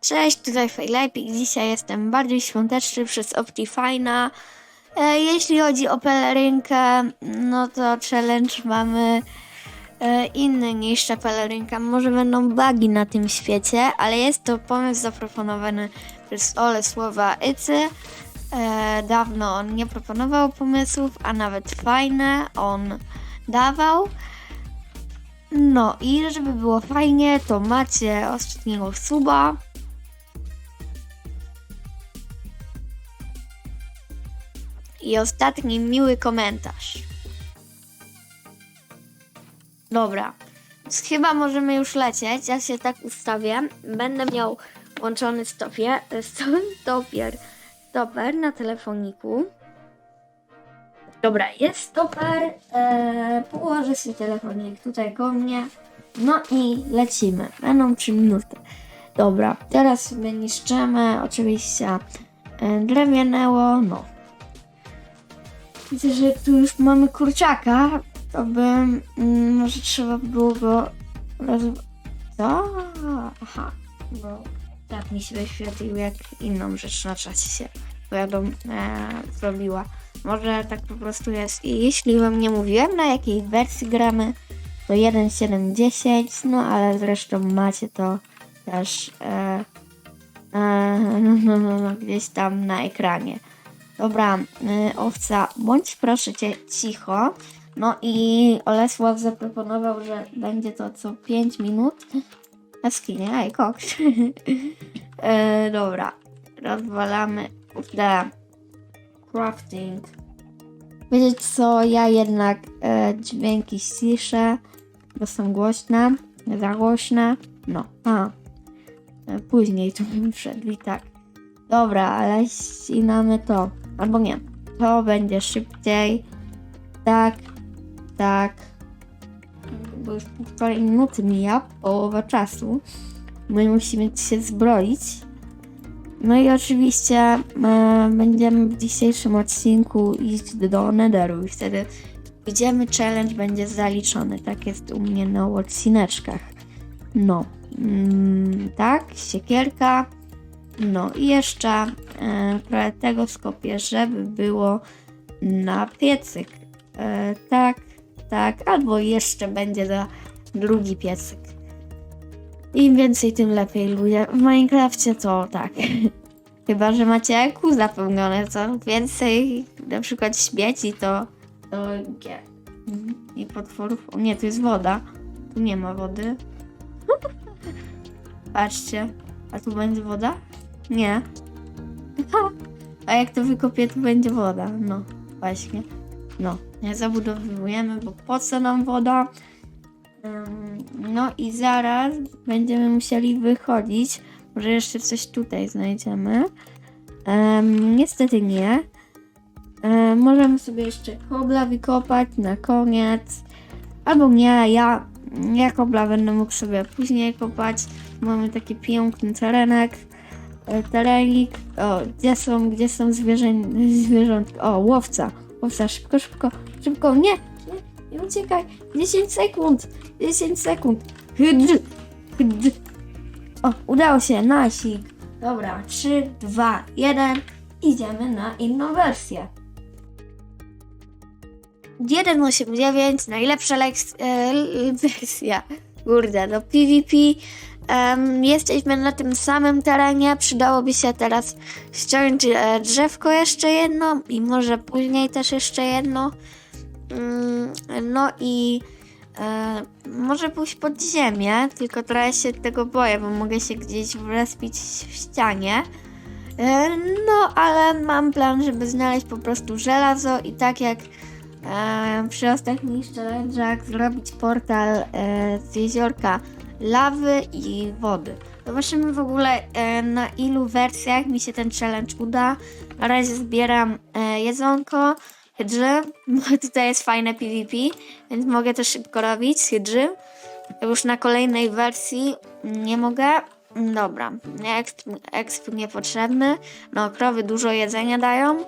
Cześć, tutaj Fejlepik. Dzisiaj jestem bardziej świąteczny przez Optifine'a. E, jeśli chodzi o pelerynkę, no to challenge mamy e, inny niż ta pelerynka. Może będą bugi na tym świecie, ale jest to pomysł zaproponowany przez Ole Słowa Icy. E, dawno on nie proponował pomysłów, a nawet fajne on dawał. No i żeby było fajnie, to macie ostatniego suba. I ostatni miły komentarz. Dobra, więc chyba możemy już lecieć. Ja się tak ustawię. Będę miał włączony stopie, stopier, stoper na telefoniku. Dobra, jest stoper. Eee, telefonik tutaj koło mnie. No i lecimy. Będą 3 minuty. Dobra, teraz sobie niszczymy. Oczywiście e, drewnianeło, no. Widzę, że tu już mamy kurczaka. To by mm, może trzeba było go roz... Co? Aha, bo tak mi się wyświetlił jak inną rzecz na czacie się pojadą, e, zrobiła. Może tak po prostu jest. I jeśli wam nie mówiłem, na jakiej wersji gramy, to 1.7.10, no ale zresztą macie to też e, e, no, no, no, gdzieś tam na ekranie. Dobra, y, owca, bądź proszę cię cicho. No i Olesław zaproponował, że będzie to co 5 minut. Na skinie, ej, koks. e, dobra, rozwalamy kurde crafting. Wiecie co, ja jednak e, dźwięki ściszę, bo są głośne, za głośne. No, a. E, później to bym wszedł i tak. Dobra, ale ścinamy to. Albo nie. To będzie szybciej. Tak, tak. Bo już półtorej minuty mija, połowa czasu. My musimy się zbroić. No i oczywiście e, będziemy w dzisiejszym odcinku iść do Netheru i wtedy idziemy, challenge będzie zaliczony. Tak jest u mnie na odcineczkach. No, mm, tak, siekierka. No i jeszcze e, trochę tego skopię, żeby było na piecyk. E, tak, tak, albo jeszcze będzie za drugi piecyk. Im więcej, tym lepiej ludzie. W Minecrafcie to tak. Chyba, że macie EQ zapełnione, co więcej na przykład śmieci, to, to. I potworów. O nie, tu jest woda. Tu nie ma wody. Patrzcie. A tu będzie woda? Nie. A jak to wykopię, to będzie woda. No, właśnie. No, nie zabudowujemy, bo po co nam woda? No i zaraz będziemy musieli wychodzić. Może jeszcze coś tutaj znajdziemy. Em, niestety nie. Em, możemy sobie jeszcze kobla wykopać na koniec. Albo nie, ja, ja kobla będę mógł sobie później kopać. Mamy taki piękny terenek. e, Terenik. O, gdzie są, gdzie są zwierzę? O, łowca. Łowca, szybko, szybko, szybko. Nie uciekaj. 10 sekund. 10 sekund. Hydr, hydr. O, udało się, nasik. Dobra, 3, 2, 1. Idziemy na inną wersję. 1.8.9, najlepsza leks- e, wersja. Kurde, do PvP. Em, jesteśmy na tym samym terenie. Przydałoby się teraz ściąć e, drzewko jeszcze jedno i może później też jeszcze jedno. Mm, no i e, może pójść pod ziemię, tylko trochę się tego boję, bo mogę się gdzieś wrespić w ścianie. E, no, ale mam plan, żeby znaleźć po prostu żelazo i tak jak e, przy ostatnich challenge'ach zrobić portal e, z jeziorka lawy i wody. Zobaczymy w ogóle e, na ilu wersjach mi się ten challenge uda. Na razie zbieram e, jedzonko, hydrzy, bo tutaj jest fajne PvP, więc mogę to szybko robić z. Już na kolejnej wersji nie mogę. Dobra, exp, exp niepotrzebny. No, krowy dużo jedzenia dają.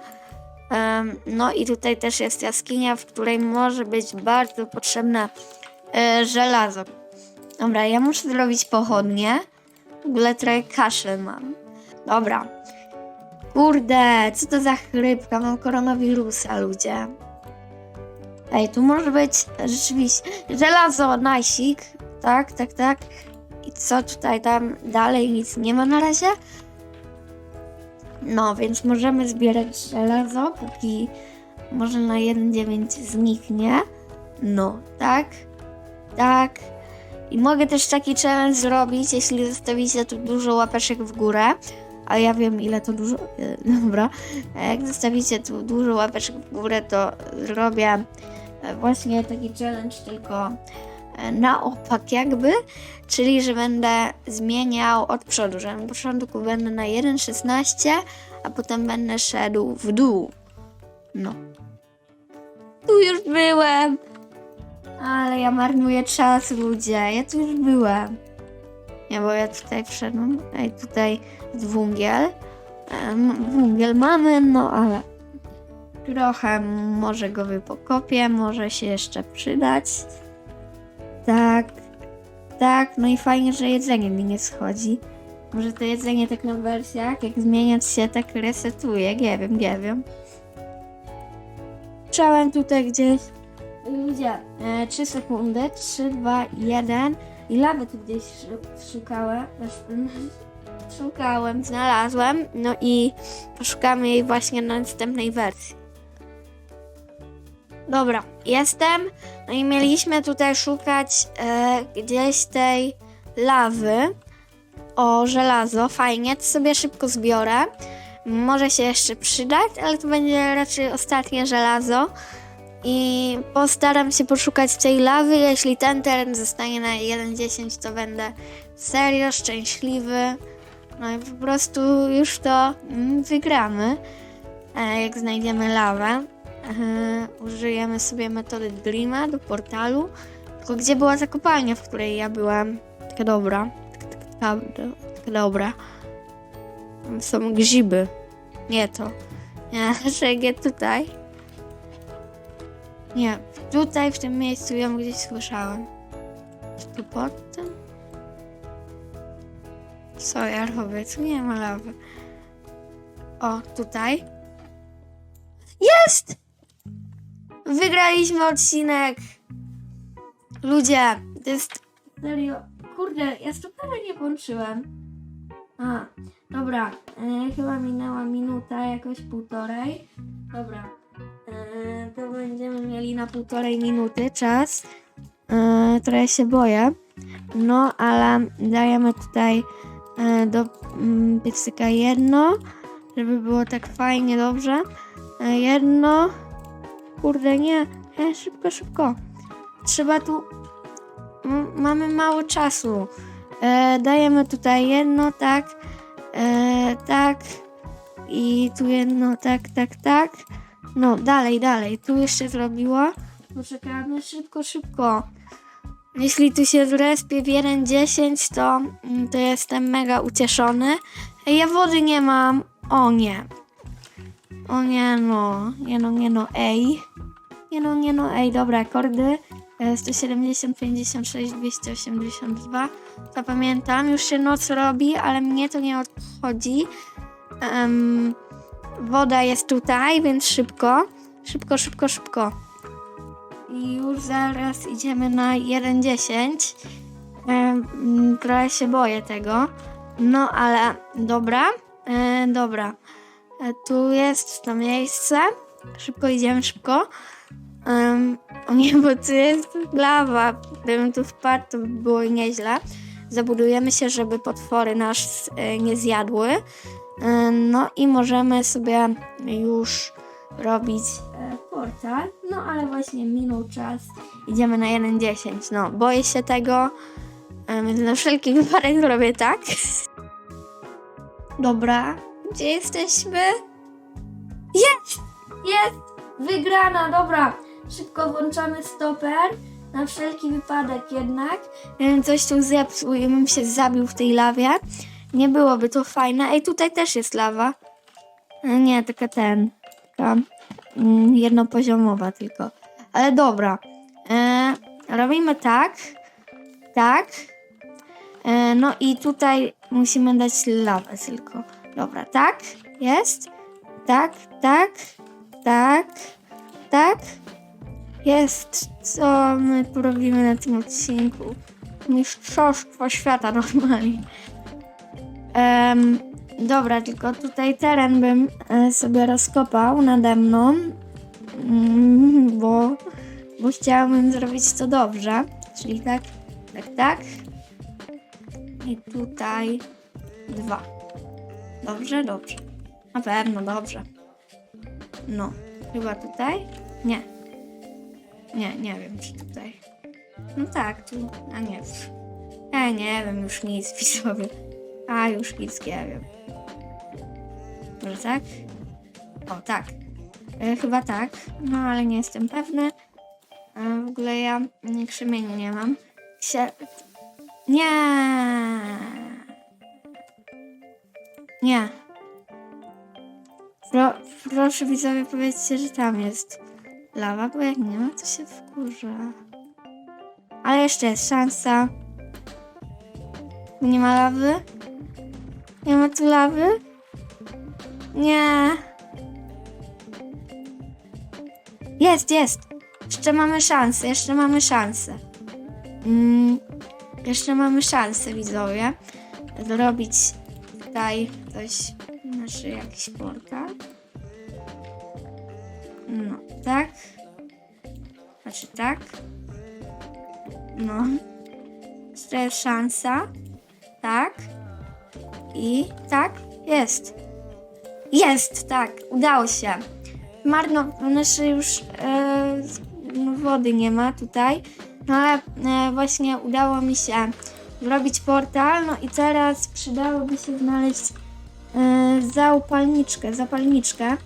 No i tutaj też jest jaskinia, w której może być bardzo potrzebne e, żelazo. Dobra, ja muszę zrobić pochodnie. W ogóle trochę kaszel mam. Dobra. Kurde, co to za chrypka? Mam koronawirusa, ludzie. Ej, tu może być rzeczywiście żelazo, najsik. Tak, tak, tak. I co tutaj tam dalej nic nie ma na razie? No, więc możemy zbierać żelazo, póki może na 1.9 zniknie. No, tak, tak. I mogę też taki challenge zrobić, jeśli zostawicie tu dużo łapeczek w górę. A ja wiem ile to dużo. e, Dobra. A jak zostawicie tu dużo łapeczek w górę, to zrobię e, właśnie taki challenge tylko e, na opak jakby, czyli że będę zmieniał od przodu, że na początku będę na 1.16, a potem będę szedł w dół. No. Tu już byłem. Ale ja marnuję czas, ludzie. Ja tu już byłem. Nie, bo ja tutaj wszedłem. Ej, tutaj jest wungiel. Wungiel mamy, no ale trochę może go wypokopię, może się jeszcze przydać. Tak, tak, no i fajnie, że jedzenie mi nie schodzi. Może to jedzenie tak na wersjach, jak zmieniać się, tak resetuje, nie wiem, nie wiem. Słyszałem tutaj gdzieś Ludzie, e, 3 sekundy, 3, 2, 1 i lawy tu gdzieś szu- szukałem, szukałem, znalazłem, no i poszukamy jej właśnie na następnej wersji. Dobra, jestem, no i mieliśmy tutaj szukać e, gdzieś tej lawy, o żelazo, fajnie, to sobie szybko zbiorę, może się jeszcze przydać, ale to będzie raczej ostatnie żelazo. I postaram się poszukać tej lawy. Jeśli ten teren zostanie na 1.10, to będę serio szczęśliwy. No i po prostu już to mm, wygramy. E, jak znajdziemy lawę, użyjemy sobie metody Dreama do portalu. Tylko gdzie była ta kopalnia, w której ja byłem? Taka dobra. Taka, dobra. Tam są grzyby. Nie to. Nie, że tutaj. Nie, tutaj w tym miejscu ją gdzieś słyszałem. Tu pod tym? Robię? Tu nie ma lawy. O, tutaj. Jest! Wygraliśmy odcinek! Ludzie, to jest serio. Kurde, ja stopera nie włączyłem. A, dobra. E, chyba minęła minuta, jakoś półtorej. Dobra. E, to będziemy mieli na półtorej minuty czas. E, trochę się boję. No, ale dajemy tutaj e, do mm, piecyka jedno, żeby było tak fajnie, dobrze. Jedno. Kurde, nie. E, szybko, szybko. Trzeba tu. Mamy mało czasu. E, dajemy tutaj jedno, tak. E, tak. I tu jedno, tak, tak, tak. No, dalej, dalej. Tu jeszcze zrobiło. Poczekamy szybko, szybko. Jeśli tu się zrespię w 1.10, to, mm, to jestem mega ucieszony. Ja wody nie mam. O nie. O nie no. Nie no, nie no, ej. Nie no, nie no, ej, dobra, kordy. E, 170, 56, 282. Zapamiętam, już się noc robi, ale mnie to nie odchodzi. Em, woda jest tutaj, więc szybko. Szybko, szybko, szybko. I już zaraz idziemy na 1.10. Em, Trochę się boję tego. No ale dobra. E, dobra. E, tu jest to miejsce. Szybko idziemy, szybko. Um, nie, bo tu jest lawa. Gdybym tu wpadł, to by było nieźle. Zabudujemy się, żeby potwory nas e, nie zjadły. E, no i możemy sobie już robić e, portal. No ale właśnie minął czas. Idziemy na 1.10. No, boję się tego. Więc na wszelki wypadek zrobię tak. Dobra, gdzie jesteśmy? Jest! Jest! Wygrana, dobra. Szybko włączamy stoper. Na wszelki wypadek jednak. Gdybym coś tu zepsuł i bym się zabił w tej lawie. Nie byłoby to fajne. Ej, tutaj też jest lawa. E, Nie, tylko ten. Taka mm, jednopoziomowa tylko. Ale dobra. E, robimy tak. Tak. E, no i tutaj musimy dać lawę tylko. Dobra, tak? Jest? Tak, tak, tak, tak. Jest. Co my porobimy na tym odcinku? Mistrzostwo świata normalnie. Em, dobra, tylko tutaj teren bym e, sobie rozkopał nade mną, mm, bo, bo chciałabym zrobić to dobrze. Czyli tak, tak, tak. I tutaj dwa. Dobrze, dobrze. Na pewno dobrze. No, chyba tutaj? Nie. Nie, nie wiem, czy tutaj. No tak, tu. A nie. Ja nie wiem już nic, widzowie. A już nic nie wiem. Może tak? O, tak. E, chyba tak. No, ale nie jestem pewny. E, w ogóle ja krzemienia nie mam. Nie. Nie. Pro, proszę widzowie, powiedzcie, że tam jest lawa, bo jak nie ma, to się wkurza. Ale jeszcze jest szansa. Nie ma lawy? Nie ma tu lawy? Nie. Jest, jest. Jeszcze mamy szansę, jeszcze mamy szansę. Mm, jeszcze mamy szansę, widzowie, zrobić tutaj coś, znaczy jakiś portal. No, tak. Znaczy tak. No. Jeszcze jest szansa. Tak. I tak. Jest. Jest, tak. Udało się. Marno, znaczy już e, no, wody nie ma tutaj. No ale e, właśnie udało mi się zrobić portal. No i teraz przydałoby się znaleźć e, zapalniczkę, zapalniczkę.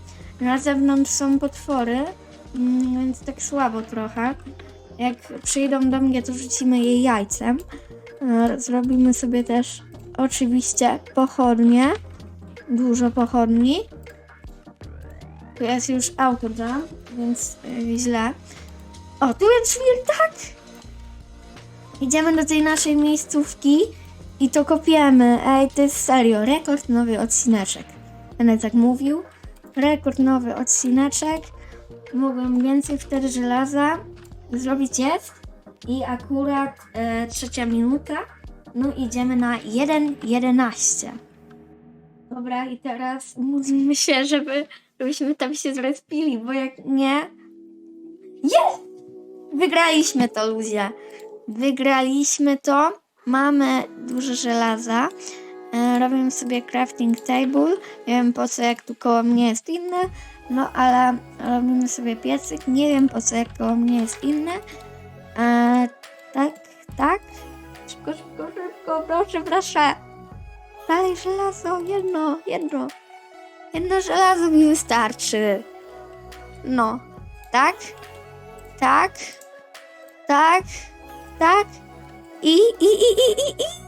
Na zewnątrz są potwory, mm, więc tak słabo trochę. Jak przyjdą do mnie, to rzucimy jej jajcem. E, Zrobimy sobie też oczywiście pochodnie. Dużo pochodni. Tu jest już autojump, więc e, źle. O, tu jest wiltak! Idziemy do tej naszej miejscówki i to kopiemy. Ej, to jest serio, rekord nowy odcineczek. Będę tak mówił. Rekord nowy odcineczek. Mogłem więcej wtedy żelaza zrobić jest. I akurat e, trzecia minuta. No idziemy na 1.11. Dobra, i teraz módlmy się, żeby, żebyśmy tam się zrespili, bo jak nie... Jest! Wygraliśmy to, ludzie. Wygraliśmy to. Mamy dużo żelaza. E, robimy sobie crafting table. Nie wiem po co, jak tu koło mnie jest inny. No ale robimy sobie piecyk. Nie wiem po co, jak koło mnie jest inny. E, tak, tak. Szybko, szybko, szybko. Proszę, proszę. Dalej żelazo. Jedno, jedno. Jedno żelazo mi wystarczy. No. Tak. Tak. Tak. Tak. I, i, i, i, i, i.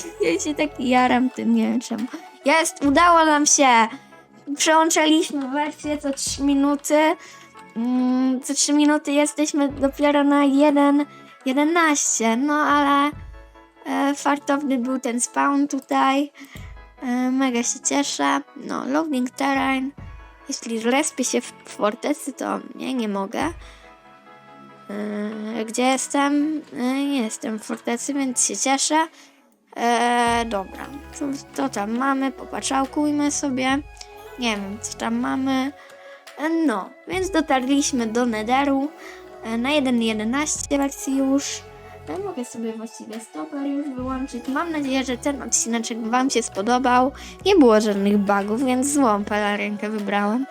Ja się tak jaram tym, nie wiem czemu. Jest, udało nam się. Przełączyliśmy wersję co 3 minuty. Mm, co 3 minuty jesteśmy dopiero na 1.11. No ale e, fartowny był ten spawn tutaj. E, mega się cieszę. No, loading terrain. Jeśli respię się w fortecy, to nie, nie mogę. E, gdzie jestem? E, nie jestem w fortecy, więc się cieszę. E, dobra, co, co tam mamy? Popatrzałkujmy sobie. Nie wiem, co tam mamy. E, no, więc dotarliśmy do Netheru e, na 1.11 wersji już. E, mogę sobie właściwie stoper już wyłączyć. Mam nadzieję, że ten odcinek Wam się spodobał. Nie było żadnych bugów, więc złą pelerynkę wybrałem.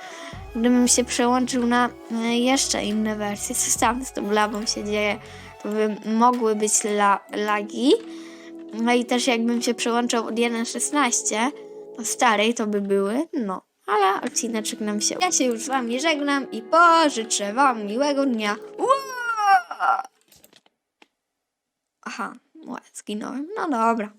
Gdybym się przełączył na e, jeszcze inne wersje, co tam z tą lawą się dzieje, to by mogły być la lagi. No i też jakbym się przełączał od 1.16 do starej, to by były, no. Ale odcineczek nam się... Ja się już z wami żegnam i pożyczę wam miłego dnia. Ua! Aha, zginąłem. No dobra.